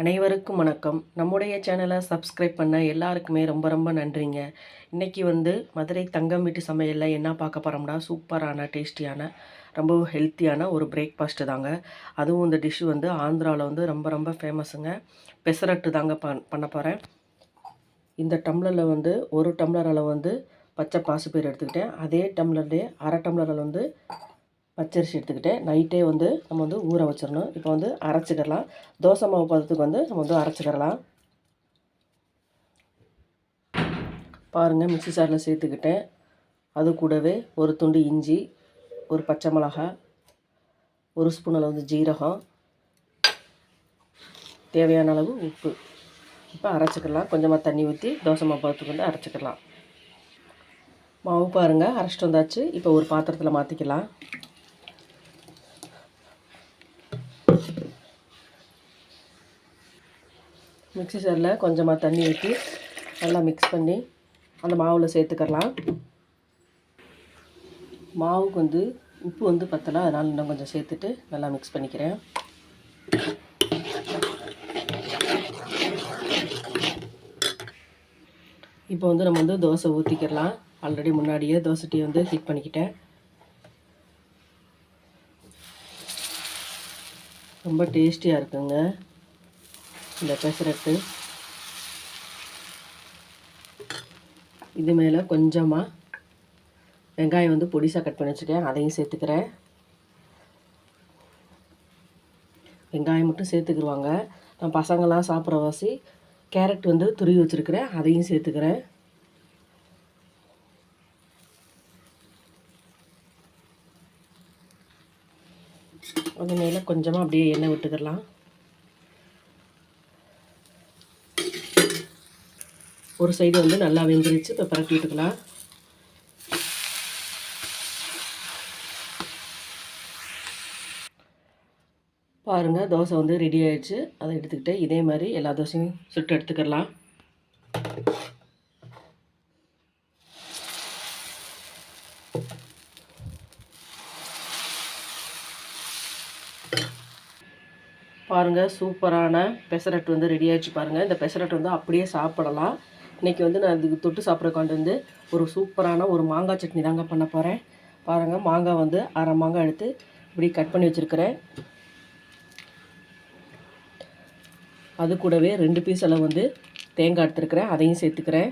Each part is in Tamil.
அனைவருக்கும் வணக்கம். நம்முடைய சேனலை சப்ஸ்கிரைப் பண்ண எல்லாருக்குமே ரொம்ப ரொம்ப நன்றிங்க. இன்றைக்கி வந்து மதுரை தங்கம் வீட்டு சமையலில் என்ன பார்க்க போகிறோம்னா சூப்பரான டேஸ்டியான ரொம்பவும் ஹெல்த்தியான ஒரு பிரேக்ஃபாஸ்ட்டு தாங்க. அதுவும் இந்த டிஷ்ஷு வந்து ஆந்திராவில் வந்து ரொம்ப ரொம்ப ஃபேமஸுங்க பெசரட்டு தாங்க பண் பண்ண போகிறேன் இந்த டம்ளரில் வந்து ஒரு டம்ளர் அளவு வந்து பச்சை பாசுப்பயிர் எடுத்துக்கிட்டேன். அதே டம்ளர்லேயே அரை டம்ளர் அளவு வந்து பச்சரிசி எடுத்துக்கிட்டேன் நைட்டே வந்து நம்ம வந்து ஊற வச்சிடணும். இப்போ வந்து அரைச்சிக்கிடலாம் தோசை மாவு பதத்துக்கு வந்து நம்ம வந்து அரைச்சிக்கிடலாம் பாருங்கள் மிக்சி சாரில் சேர்த்துக்கிட்டேன். அது கூடவே ஒரு துண்டு இஞ்சி ஒரு பச்சை மிளகா ஒரு ஸ்பூன் அளவு வந்து ஜீரகம் தேவையான அளவு உப்பு. இப்போ அரைச்சிக்கலாம். கொஞ்சமாக தண்ணி ஊற்றி தோசை மாவு பதத்துக்கு வந்து அரைச்சிக்கலாம். மாவு பாருங்கள் அரைச்சிட்டு வந்தாச்சு. இப்போ ஒரு பாத்திரத்தில் மாற்றிக்கலாம் மிக்ஸி ஜாரில் கொஞ்சமாக தண்ணி ஊற்றி நல்லா மிக்ஸ் பண்ணி அந்த மாவில் சேர்த்துக்கலாம் மாவுக்கு வந்து உப்பு வந்து பத்தலை அதனால் இன்னும் கொஞ்சம் சேர்த்துட்டு நல்லா மிக்ஸ் பண்ணிக்கிறேன். இப்போ வந்து நம்ம வந்து தோசை ஊற்றிக்கிடலாம் ஆல்ரெடி முன்னாடியே தோசை டீ வந்து ஹீட் பண்ணிக்கிட்டேன். ரொம்ப டேஸ்டியாக இருக்குங்க. இந்த பெசரட்டு. இது மேலே கொஞ்சமாக வெங்காயம் வந்து பொடிசாக கட் பண்ணி வச்சுருக்கேன். அதையும் சேர்த்துக்கிறேன். வெங்காயம் மட்டும் சேர்த்துக்கிடுவாங்க நான் பசங்களாம் சாப்பிட்ற வாசி கேரட் வந்து துருவி வச்சுருக்கிறேன். அதையும் சேர்த்துக்கிறேன். அது மேலே கொஞ்சமாக அப்படியே எண்ணெய் விட்டுக்கிடலாம். ஒரு சைடு வந்து நல்லா வெந்துருச்சு. இப்போ பரட்டி விட்டுக்கலாம். பாருங்கள் தோசை வந்து ரெடி ஆகிடுச்சு அதை எடுத்துக்கிட்டு இதே மாதிரி எல்லா தோசையும் சுட்டு எடுத்துக்கலாம் பாருங்கள் சூப்பரான பெசரட் வந்து ரெடி ஆகிடுச்சு பாருங்கள் இந்த பெசரட் வந்து அப்படியே சாப்பிடலாம். இன்றைக்கி வந்து நான் இதுக்கு தொட்டு சாப்பிட்றதுக்காண்டு வந்து ஒரு சூப்பரான ஒரு மாங்காய் சட்னி தாங்க பண்ண போகிறேன் பாருங்கள் மாங்காய் வந்து அரை மாங்காய் எடுத்து இப்படி கட் பண்ணி வச்சுருக்கிறேன். அது கூடவே ரெண்டு பீஸ் அளவு வந்து தேங்காய் எடுத்துருக்கிறேன். அதையும் சேர்த்துக்கிறேன்.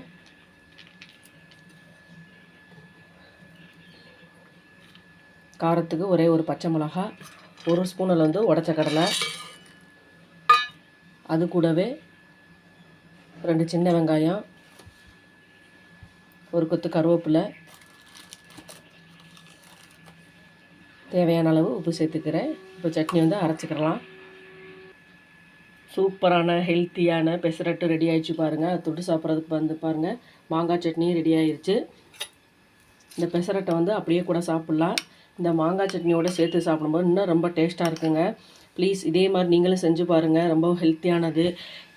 காரத்துக்கு ஒரே ஒரு பச்சை மிளகா ஒரு ஸ்பூனில் வந்து உடச்ச கடலை அது கூடவே ரெண்டு சின்ன வெங்காயம் ஒரு கொத்து கருவேப்பிலை தேவையான அளவு உப்பு சேர்த்துக்கிறேன். இப்போ சட்னி வந்து அரைச்சிக்கிறலாம். சூப்பரான ஹெல்த்தியான பெசரட்டு ரெடி ஆகிடுச்சு பாருங்கள் தொட்டு சாப்பிட்றதுக்கு வந்து பாருங்கள் மாங்காய் சட்னி ரெடி ஆயிடுச்சு இந்த பெசரட்டை வந்து அப்படியே கூட சாப்பிட்லாம். இந்த மாங்காய் சட்னியோடு சேர்த்து சாப்பிடும்போது இன்னும் ரொம்ப டேஸ்ட்டாக இருக்குங்க. ப்ளீஸ் இதே மாதிரி நீங்களும் செஞ்சு பாருங்கள் ரொம்ப ஹெல்த்தியானது.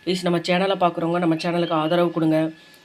ப்ளீஸ் நம்ம சேனலை பார்க்குறவங்க நம்ம சேனலுக்கு ஆதரவு கொடுங்க.